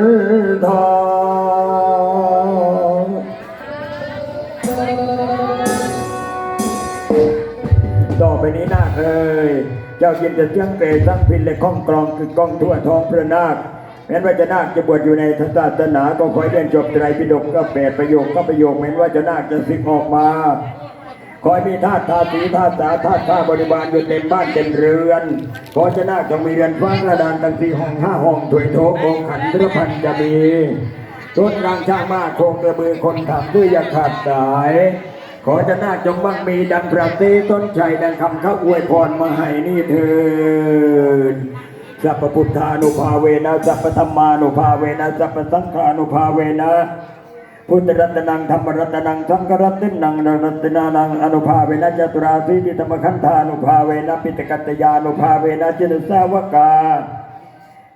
ทองต่อไปนี้นาคเอ่ยเจ้ายินจะเจียงเกรทั้งพินและข้องกรองคือกองทั่วทองพระนาคแม้ว่าจะนาคจะบวชอยู่ในศาสนาก็ขอให้เรียนจบไตรปิฎกก็แปดประโยคก็ประโยคแม้ว่าจะนาคจะสิกออกมา ขอให้มีธาตุธาตุสีธาตุสาธาตุข้าบริบาลอยู่เต็มบ้านเต็มเรือนขอจะนาคจงมีเรือนฟ้ากระดานตั้งสี่ห้องห้าห้องถวยโถโองขันธุรพันธ์จะมีรถรางช่างมากโครงกระบือคนทำด้วยอยาขาดสาย ขอจะนาจงบังมีดังประตีต้นชัยดังคำข้าอวยพรมาให้นี่เถิดสัพพุทธานุภาเวนะสัพพธรรมานุภาเวนะสัพพสังฆานุภาเวนะ พุทธรัตนังธรรมรัตนังสังฆรัตนังนรัตนานังอนุภาเวนะจตุราสีติธรรมขันธานุภาเวนะปิตกัตยานุภาเวนะจิตสาวกา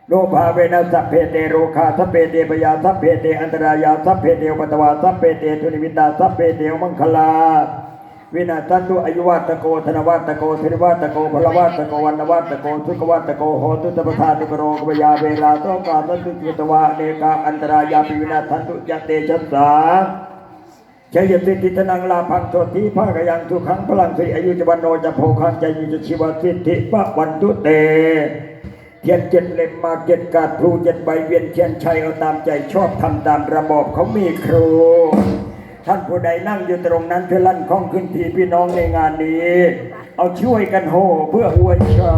โลภาเวนะสัพเพเตโรคาสัพเพเตปยาสัพเพเตอันตรายาสัพเพเตอุปตวาสัพเพเตทุนิวิตาสัพเพเตมังคลา วินาทันตุอายุวัตโกธนวัตโกธิรวัตโกพลวัตโกวันวัตโกสุขวัตโกโหตุตปทานุกโรกวยาเวลาโตกาสันตุจิตวะเนกาอันตรายาปิวินาทันตุยะเตชัสสาชัยสิทธิธนังลาพังโสติภาคยังทุกขังพลังสิอายุจวันโนจะโพคังใจยุจชีวสิทธิปะวันตุเต เทียนเจ็ดเล่มมาเจ็ดกาดพลูเจ็ดใบเวียนเทียนชัยเอาตามใจชอบทำตามระบอบเขามีครู ท่านผู้ใดนั่งอยู่ตรงนั้นเพื่อลั่นข้องขึ้นทีพี่น้องในงานนี้ เอาช่วยกันโหเพื่ออวยชา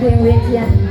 เทียนเพลงเวียนเทียน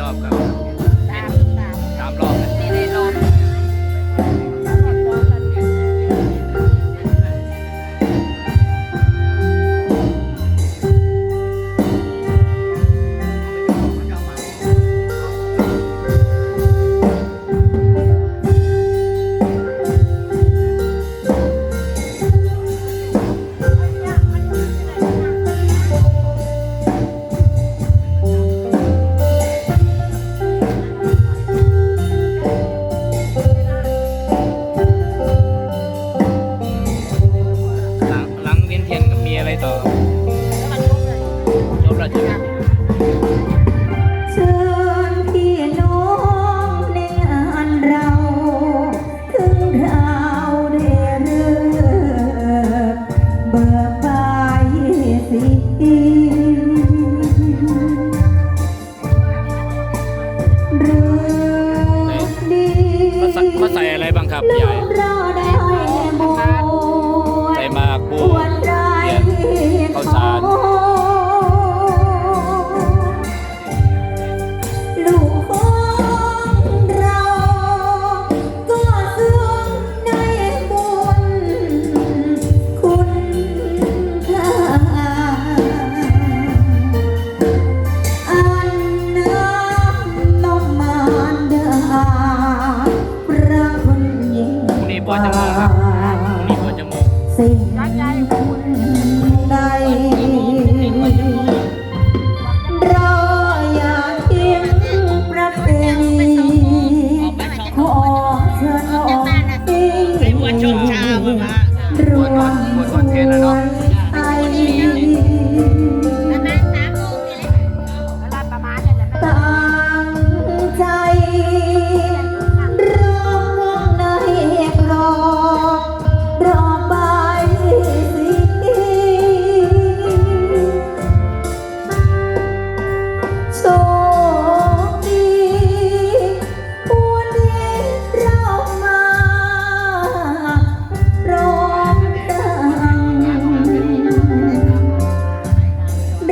รอบครับสามรอบนะนี่ในรอบ เขาใส่อะไรบ้างครับลูยาย วจะโมงครับพรุ่งนี้บวจะโมงสิ่งใดเราอย่าทิ้งประเพณีขอเชิญออกที่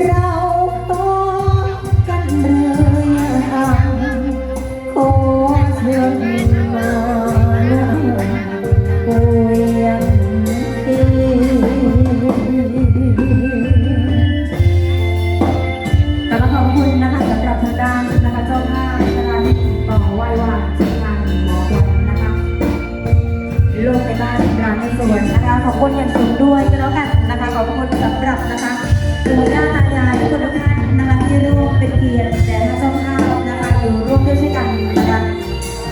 เราพบกันเลยขอเชิญมาเวียนทีแต่ก็ขอบคุณนะคะสำหรับทางด้านนะคะเจ้าภาพนะคะที่ต่อไหว้วานทีมงานหมอวันนะคะโลกในบ้านร้านในสวนนะคะขอบคุณอย่างสูงด้วยก็แล้วกันนะคะขอบคุณสำหรับนะคะปู่ เป็นเกียรติแด่เจ้าภาพนะคะอยู่ร่วมด้วยช่วยกันนะคะ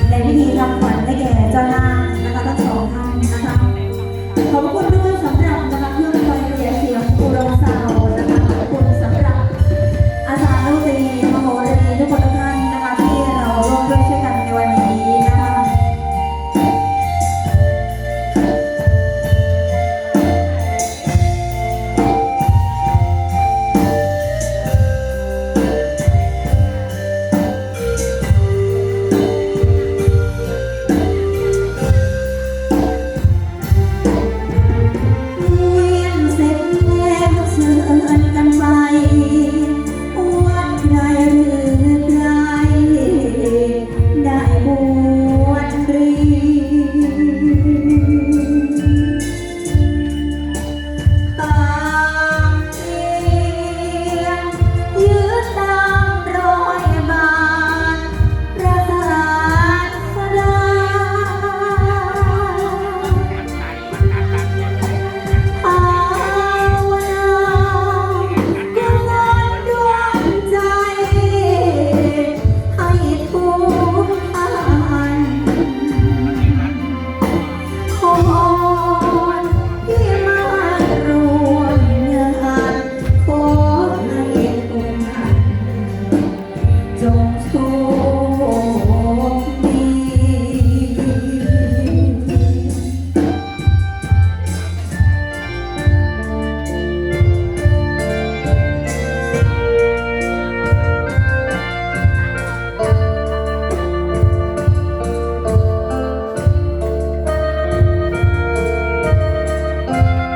ในพิธีทำขวัญให้แก่เจ้าหน้านะคะทั้งสองท่านนะคะขอบคุณด้วยสำหรับนะคะเครื่องไฟเสียเสียง กัน